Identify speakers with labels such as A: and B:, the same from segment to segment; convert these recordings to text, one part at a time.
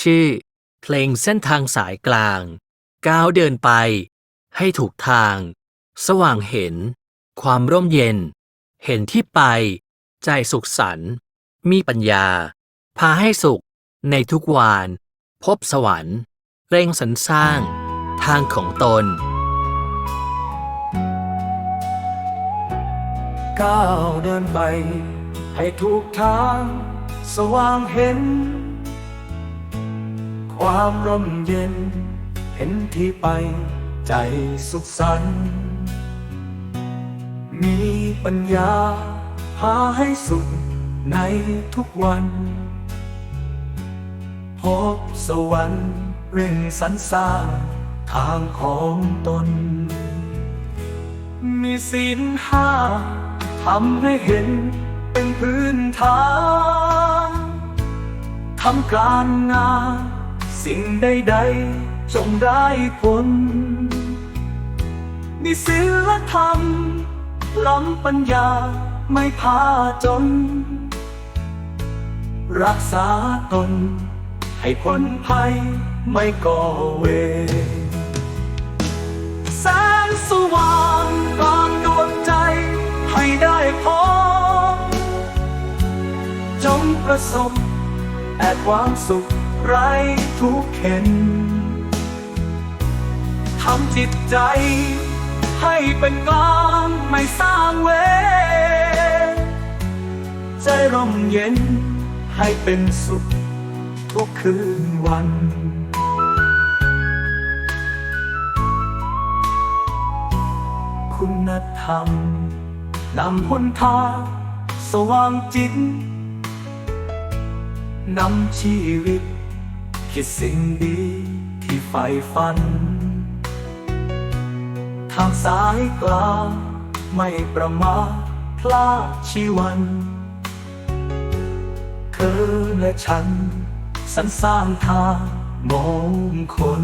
A: ชื่อ เพลงเส้นทางสายกลาง ก้าวเดินไป ให้ถูกทาง สว่างเห็น ความร่มเย็น เห็นที่ไป ใจสุขสันต์มีปัญญา พาให้สุข ในทุกวาน พบสวรรค์ เร่งสรรสร้าง ทางของตน
B: ก้าวเดินไป ให้ถูกทาง สว่างเห็น ความร่มเย็น เห็นที่ไปใจสุขสันต์มีปัญญาพาให้สุขในทุกวัน พบสวรรค์เร่งสรรสร้างทางของตน มีศีลห้าทำให้เห็นเป็นพื้นฐานทำการงาน สิ่งใดๆจงได้ผล มีศีลธรรม ล้ำปัญญาไม่พาจน รักษาตน ให้พ้นภัยไม่ก่อเวรแสงสว่างกลางดวงใจ ให้ได้พบจงประสบแต่ความสุข ไร้ทุกเข็นทำจิตใจ ให้เป็นกลางไม่สร้างเวรใจร่มเย็นให้เป็นสุขทุกคืนวันคุณธรรมนำหนทางสว่างจิตนำชีวิต คิดสิ่งดีที่ใฝ่ฝัน ทางสายกลางไม่ประมาทพลาดชีวัน เธอและฉันสรรสร้างทางมงคล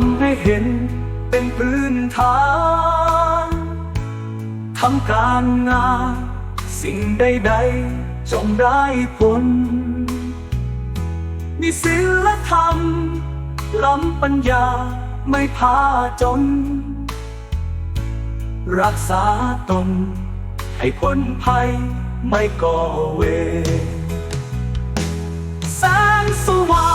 B: ำให้เห็นเป็นพื้นฐานทำการงานสิ่งใดๆจงได้ผล มีศีลธรรม ล้ำปัญญาไม่พาจน รักษาตน ให้พ้นภัยไม่ก่อเวรแสงสว่าง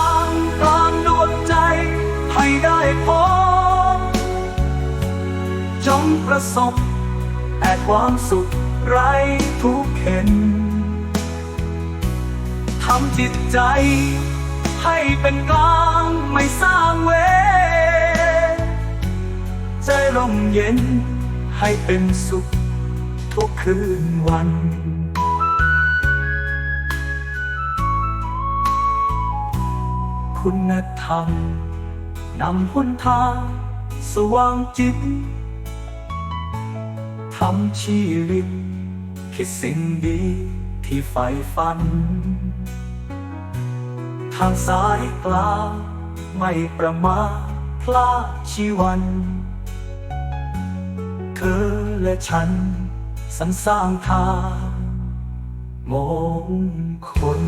B: สบแต่ความสุขไร้ทุกเข็นทำจิตใจ ให้เป็นกลางไม่สร้างเวรใจร่มเย็นให้เป็นสุขทุกคืนวันคุณธรรมนำหนทางสว่างจิต ทำชีวิต คิดสิ่งดีที่ใฝ่ฝัน ทางสายกลางไม่ประมาทพลาดชีวัน เธอและฉันสรรสร้างทางมงคล